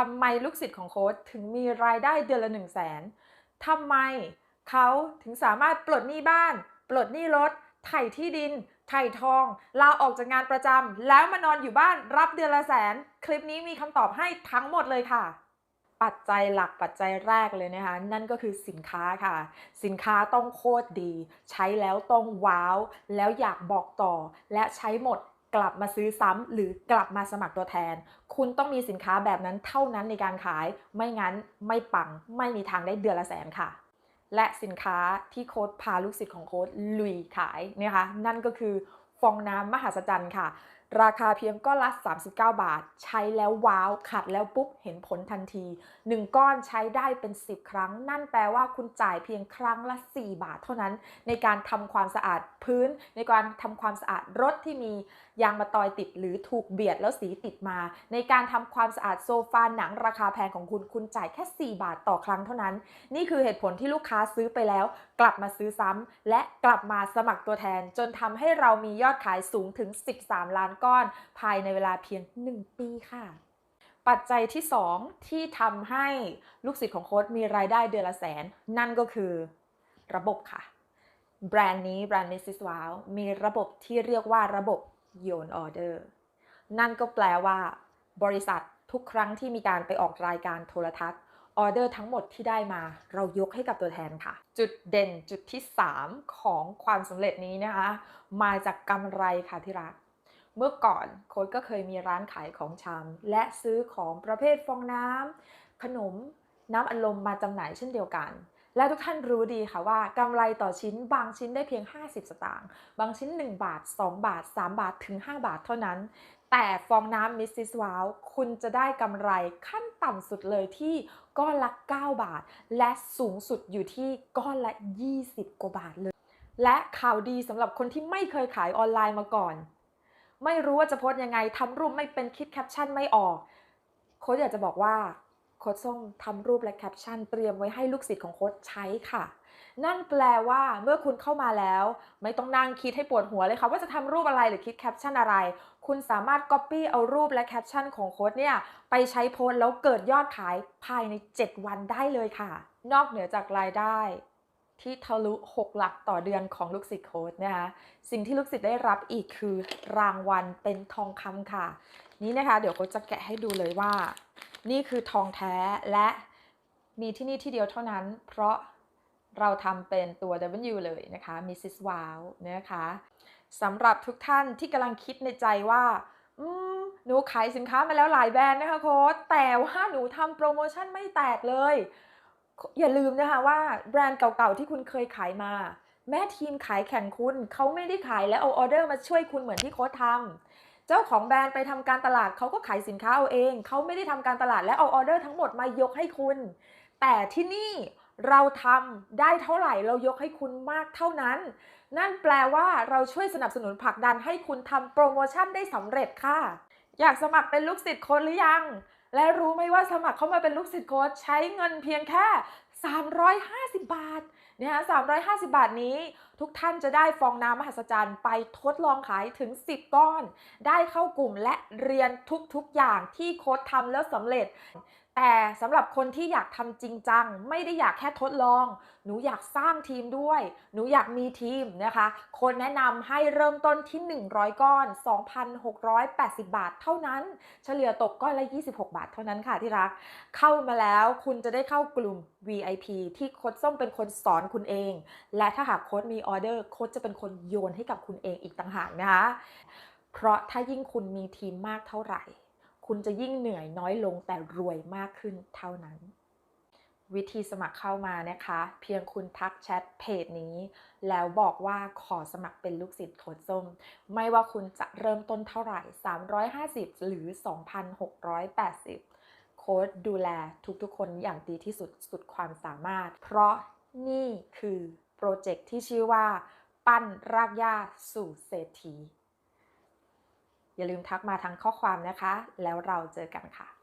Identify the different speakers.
Speaker 1: ทำไมลูกศิษย์ของโค้ชถึงมีรายได้เดือนละ 1 0 0 0 0แสนทำไมเขาถึงสามารถปลดหนี้บ้าน ปลดหนี้รถไถ่ที่ดิน ไถ่ทอง ลาออกจากงานประจำแล้วมานอนอยู่บ้านรับเดือนละแสน คลิปนี้มีคำตอบให้ทั้งหมดเลยค่ะ ปัจจัยหลักปัจจัยแรกเลยนะคะ นั่นก็คือสินค้าค่ะ สินค้าต้องโคตรดี ใช้แล้วต้องว้าว แล้วอยากบอกต่อและใช้หมด กลับมาซื้อซ้ำหรือกลับมาสมัครตัวแทน คุณต้องมีสินค้าแบบนั้นเท่านั้นในการขาย ไม่งั้นไม่ปัง ไม่มีทางได้เดือนละแสนค่ะ และสินค้าที่โค้ดพาลูกศิษย์ของโค้ดลุยขายนะคะ นั่นก็คือฟองน้ำมหัศจรรย์ค่ะ ราคาเพียงก้อนละ 39 บาท ใช้แล้วว้าว ขัดแล้วปุ๊บ เห็นผลทันที 1 ก้อนใช้ได้เป็น 10 ครั้ง นั่นแปลว่าคุณจ่ายเพียงครั้งละ 4 บาทเท่านั้น ในการทำความสะอาดพื้น ในการทำความสะอาดรถที่มียางมาตอยติดหรือถูกเบียดแล้วสีติดมา ในการทำความสะอาดโซฟาหนังราคาแพงของคุณ คุณจ่ายแค่ 4 บาทต่อครั้งเท่านั้น นี่คือเหตุผลที่ลูกค้าซื้อไปแล้ว กลับมาซื้อซ้ำและกลับมาสมัครตัวแทน จนทำให้เรามียอดขายสูงถึง 13 ล้านก้อนภายในเวลาเพียง 1 ปีค่ะ ปัจจัยที่ 2 ที่ทำให้ลูกศิษย์ของโค้ดมีรายได้เดือนละแสน นั่นก็คือระบบค่ะ แบรนด์นี้แบรนด์ Mrs. Wow มีระบบที่เรียกว่าระบบโยนออเดอร์นั่นก็แปลว่า บริษัททุกครั้งที่มีการไปออกรายการโทรทัศน์ออเดอร์ทั้งหมดที่ได้มาเรายกให้กับตัวแทนค่ะ จุดเด่นจุดที่ 3 ของความสำเร็จนี้นะคะ มาจากกำไรค่ะที่รัก เมื่อก่อนโค้ดก็เคยมีร้านขายของชำและซื้อของประเภทฟองน้ำขนมน้ำอัดลมมาจำหน่ายเช่นเดียวกัน และทุกท่านรู้ดีค่ะว่ากำไรต่อชิ้นบางชิ้นได้เพียง 50 สตางค์บางชิ้น 1 บาท 2 บาท 3 บาทถึง 5 บาทเท่านั้น แต่ฟองน้ำมิสซิสวาวคุณจะได้กำไรขั้นต่ำสุดเลยที่ก้อนละ 9 บาท และสูงสุดอยู่ที่ก้อนละ 20 กว่าบาทเลย และข่าวดีสำหรับคนที่ไม่เคยขายออนไลน์มาก่อน ไม่รู้ว่าจะโพสยังไงทำรูปไม่เป็นคิดแคปชั่นไม่ออก โค้ชอยากจะบอกว่าโค้ชส้มทำรูปและแคปชั่นเตรียมไว้ให้ลูกศิษย์ของโค้ชใช้ค่ะ นั่นแปลว่าเมื่อคุณเข้ามาแล้ว ไม่ต้องนั่งคิดให้ปวดหัวเลยค่ะ ว่าจะทำรูปอะไรหรือคิดแคปชั่นอะไร คุณสามารถ Copy เอารูปและแคปชั่นของโค้ดเนี่ยไปใช้โพสแล้วเกิดยอดขายภายใน 7 วันได้เลยค่ะ นอกเหนือจากรายได้ ที่ทะลุ 6 หลักต่อเดือนของลูกศิษย์โค้ดนะคะ สิ่งที่ลูกศิษย์ได้รับอีกคือรางวัลเป็นทองคำค่ะ นี่นะคะ เดี๋ยวโค้ดจะแกะให้ดูเลยว่า นี่คือทองแท้และมีที่นี่ที่เดียวเท่านั้น เพราะเราทำเป็นตัว W เลยนะคะ Mrs. Wow นะคะสำหรับทุกท่านที่กำลังคิดในใจว่าหนูขายสินค้ามาแล้วหลายแบรนด์นะคะโค้ดแต่ว่าหนูทำโปรโมชั่นไม่แตกเลย อย่าลืมนะคะว่าแบรนด์เก่าๆที่คุณเคยขายมา แม่ทีมขายแข่งคุณเขาไม่ได้ขายและเอาออเดอร์มาช่วยคุณเหมือนที่โค้ดทำเจ้าของแบรนด์ไปทำการตลาดเขาก็ขายสินค้าเอาเองเขาไม่ได้ทำการตลาดและเอาออเดอร์ทั้งหมดมายกให้คุณ แต่ที่นี่เราทำได้เท่าไหร่เรายกให้คุณมากเท่านั้น นั่นแปลว่าเราช่วยสนับสนุนผลักดันให้คุณทำโปรโมชั่นได้สำเร็จค่ะ อยากสมัครเป็นลูกศิษย์ค้ดหรือยัง และรู้ไหมว่าสมัครเข้ามาเป็นลูกศิษย์โค้ดใช้เงินเพียงแค่ 350 บาทนะคะ350 บาทนี้ ทุกท่านจะได้ฟองน้ำมหัศจรรย์ไปทดลองขายถึง 10 ก้อน ได้เข้ากลุ่มและเรียนทุกๆอย่างที่โค้ดทำแล้วสำเร็จแต่สำหรับคนที่อยากทำจริงจัง ไม่ได้อยากแค่ทดลอง หนูอยากสร้างทีมด้วย หนูอยากมีทีมนะคะ คนแนะนำให้เริ่มต้นที่ 100 ก้อน 2,680 บาทเท่านั้น เฉลี่ยตกก้อนละ 26 บาทเท่านั้นค่ะที่รัก เข้ามาแล้วคุณจะได้เข้ากลุ่ม VIP ที่โค้ดส้มเป็นคนสอนคุณเอง และถ้าหากโค้ดมีออเดอร์โค้ดจะเป็นคนโยนให้กับคุณเองอีกต่างหากนะคะ เพราะถ้ายิ่งคุณมีทีมมากเท่าไหร่ คุณจะยิ่งเหนื่อยน้อยลงแต่รวยมากขึ้นเท่านั้น วิธีสมัครเข้ามานะคะ เพียงคุณทักแชทเพจนี้ แล้วบอกว่าขอสมัครเป็นลูกศิษย์โค้ดส้ม ไม่ว่าคุณจะเริ่มต้นเท่าไหร่ 350 หรือ 2,680 โค้ดดูแลทุกๆ คนอย่างดีที่สุดสุดความสามารถ เพราะนี่คือโปรเจกต์ที่ชื่อว่า ปั้นรากหญ้าสู่เศรษฐี อย่าลืมทักมาทางข้อความนะคะ แล้วเราเจอกันค่ะ